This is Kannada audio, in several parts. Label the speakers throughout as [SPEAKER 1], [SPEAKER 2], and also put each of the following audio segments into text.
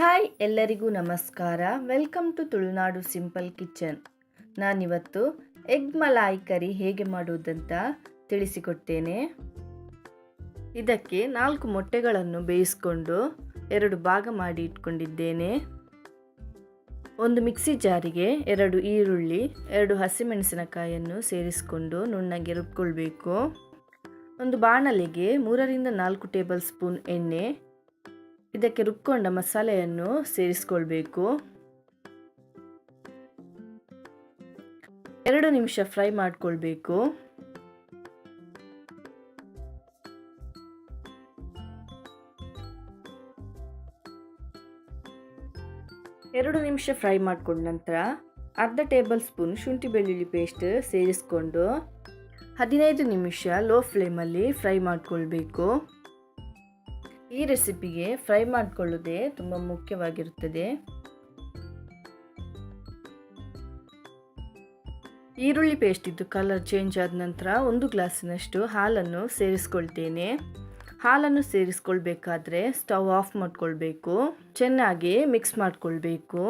[SPEAKER 1] ಹಾಯ್ ಎಲ್ಲರಿಗೂ ನಮಸ್ಕಾರ. Welcome to Tulunadu simple kitchen ನಾನಿವತ್ತು ಎಗ್ ಮಲಾಯಿ ಕರಿ ಹೇಗೆ ಮಾಡುವುದಂತ ತಿಳಿಸಿಕೊಡ್ತೇನೆ. ಇದಕ್ಕೆ ನಾಲ್ಕು ಮೊಟ್ಟೆಗಳನ್ನು ಬೇಯಿಸ್ಕೊಂಡು ಎರಡು ಭಾಗ ಮಾಡಿ ಇಟ್ಕೊಂಡಿದ್ದೇನೆ. ಒಂದು ಮಿಕ್ಸಿ ಜಾರಿಗೆ ಎರಡು ಈರುಳ್ಳಿ, ಎರಡು ಹಸಿಮೆಣಸಿನಕಾಯಿಯನ್ನು ಸೇರಿಸಿಕೊಂಡು ನುಣ್ಣಗೆ ರುಬ್ಕೊಳ್ಬೇಕು. ಒಂದು ಬಾಣಲೆಗೆ ಮೂರರಿಂದ ನಾಲ್ಕು ಟೇಬಲ್ ಸ್ಪೂನ್ ಎಣ್ಣೆ ಇದಕ್ಕೆ ರುಬ್ಕೊಂಡ ಮಸಾಲೆಯನ್ನು ಸೇರಿಸ್ಕೊಳ್ಬೇಕು. ಎರಡು ನಿಮಿಷ ಫ್ರೈ ಮಾಡಿಕೊಳ್ಬೇಕು. ಎರಡು ನಿಮಿಷ ಫ್ರೈ ಮಾಡಿಕೊಂಡ ನಂತರ ಅರ್ಧ ಟೇಬಲ್ ಸ್ಪೂನ್ ಶುಂಠಿ ಬೆಳ್ಳುಳ್ಳಿ ಪೇಸ್ಟ್ ಸೇರಿಸ್ಕೊಂಡು ಹದಿನೈದು ನಿಮಿಷ ಲೋ ಫ್ಲೇಮಲ್ಲಿ ಫ್ರೈ ಮಾಡಿಕೊಳ್ಬೇಕು. ಈ ರೆಸಿಪಿಗೆ ಫ್ರೈ ಮಾಡಿಕೊಳ್ಳೋದೇ ತುಂಬ ಮುಖ್ಯವಾಗಿರುತ್ತದೆ. ಈರುಳ್ಳಿ ಪೇಸ್ಟ್ ಇದ್ದು ಕಲರ್ ಚೇಂಜ್ ಆದ ನಂತರ ಒಂದು ಗ್ಲಾಸಿನಷ್ಟು ಹಾಲನ್ನು ಸೇರಿಸ್ಕೊಳ್ತೇನೆ. ಹಾಲನ್ನು ಸೇರಿಸ್ಕೊಳ್ಬೇಕಾದ್ರೆ ಸ್ಟವ್ ಆಫ್ ಮಾಡಿಕೊಳ್ಬೇಕು, ಚೆನ್ನಾಗಿ ಮಿಕ್ಸ್ ಮಾಡಿಕೊಳ್ಬೇಕು.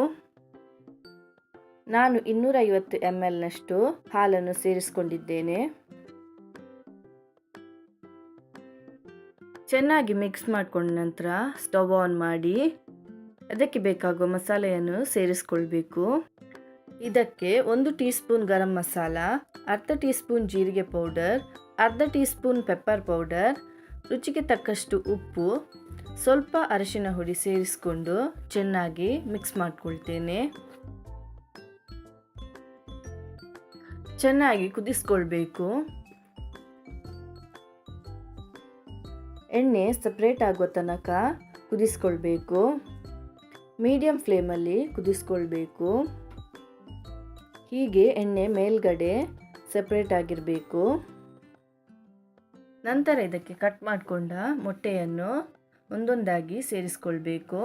[SPEAKER 1] ನಾನು ಇನ್ನೂರೈವತ್ತು ಎಂ ಎಲ್ನಷ್ಟು ಹಾಲನ್ನು ಸೇರಿಸ್ಕೊಂಡಿದ್ದೇನೆ. ಚೆನ್ನಾಗಿ ಮಿಕ್ಸ್ ಮಾಡಿಕೊಂಡ ನಂತರ ಸ್ಟವ್ ಆನ್ ಮಾಡಿ ಅದಕ್ಕೆ ಬೇಕಾಗುವ ಮಸಾಲೆಯನ್ನು ಸೇರಿಸ್ಕೊಳ್ಬೇಕು. ಇದಕ್ಕೆ ಒಂದು ಟೀ ಸ್ಪೂನ್ ಗರಂ ಮಸಾಲ, ಅರ್ಧ ಟೀ ಸ್ಪೂನ್ ಜೀರಿಗೆ ಪೌಡರ್, ಅರ್ಧ ಟೀ ಸ್ಪೂನ್ ಪೆಪ್ಪರ್ ಪೌಡರ್, ರುಚಿಗೆ ತಕ್ಕಷ್ಟು ಉಪ್ಪು, ಸ್ವಲ್ಪ ಅರಿಶಿನ ಹುಡಿ ಸೇರಿಸಿಕೊಂಡು ಚೆನ್ನಾಗಿ ಮಿಕ್ಸ್ ಮಾಡಿಕೊಳ್ತೇನೆ. ಚೆನ್ನಾಗಿ ಕುದಿಸ್ಕೊಳ್ಬೇಕು. ಎಣ್ಣೆ ಸಪ್ರೇಟ್ ಆಗೋ ತನಕ ಕುದಿಸ್ಕೊಳ್ಬೇಕು. ಮೀಡಿಯಂ ಫ್ಲೇಮಲ್ಲಿ ಕುದಿಸ್ಕೊಳ್ಬೇಕು. ಹೀಗೆ ಎಣ್ಣೆ ಮೇಲ್ಗಡೆ ಸಪ್ರೇಟ್ ಆಗಿರಬೇಕು. ನಂತರ ಇದಕ್ಕೆ ಕಟ್ ಮಾಡಿಕೊಂಡ ಮೊಟ್ಟೆಯನ್ನು ಒಂದೊಂದಾಗಿ ಸೇರಿಸ್ಕೊಳ್ಬೇಕು.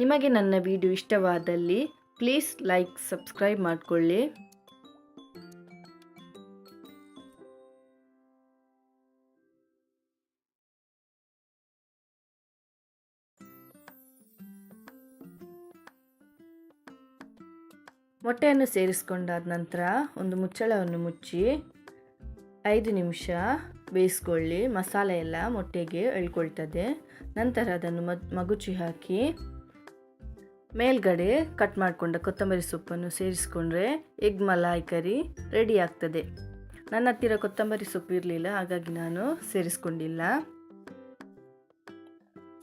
[SPEAKER 1] ನಿಮಗೆ ನನ್ನ ವಿಡಿಯೋ ಇಷ್ಟವಾದಲ್ಲಿ ಪ್ಲೀಸ್ ಲೈಕ್ ಸಬ್ಸ್ಕ್ರೈಬ್ ಮಾಡಿಕೊಳ್ಳಿ. ಮೊಟ್ಟೆಯನ್ನು ಸೇರಿಸ್ಕೊಂಡಾದ ನಂತರ ಒಂದು ಮುಚ್ಚಳವನ್ನು ಮುಚ್ಚಿ ಐದು ನಿಮಿಷ ಬೇಯಿಸ್ಕೊಳ್ಳಿ. ಮಸಾಲೆ ಎಲ್ಲ ಮೊಟ್ಟೆಗೆ ಎಳ್ಕೊಳ್ತದೆ. ನಂತರ ಅದನ್ನು ಮಗುಚಿ ಹಾಕಿ ಮೇಲ್ಗಡೆ ಕಟ್ ಮಾಡಿಕೊಂಡ ಕೊತ್ತಂಬರಿ ಸೊಪ್ಪನ್ನು ಸೇರಿಸ್ಕೊಂಡ್ರೆ ಎಗ್ ಮಲಾಯಿ ಕರಿ ರೆಡಿ ಆಗ್ತದೆ. ನನ್ನ ಹತ್ತಿರ ಕೊತ್ತಂಬರಿ ಸೊಪ್ಪು ಇರಲಿಲ್ಲ, ಹಾಗಾಗಿ ನಾನು ಸೇರಿಸ್ಕೊಂಡಿಲ್ಲ.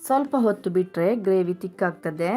[SPEAKER 1] ಸ್ವಲ್ಪ ಹೊತ್ತು ಬಿಟ್ಟರೆ ಗ್ರೇವಿ ತಿಕ್ಕಾಗ್ತದೆ.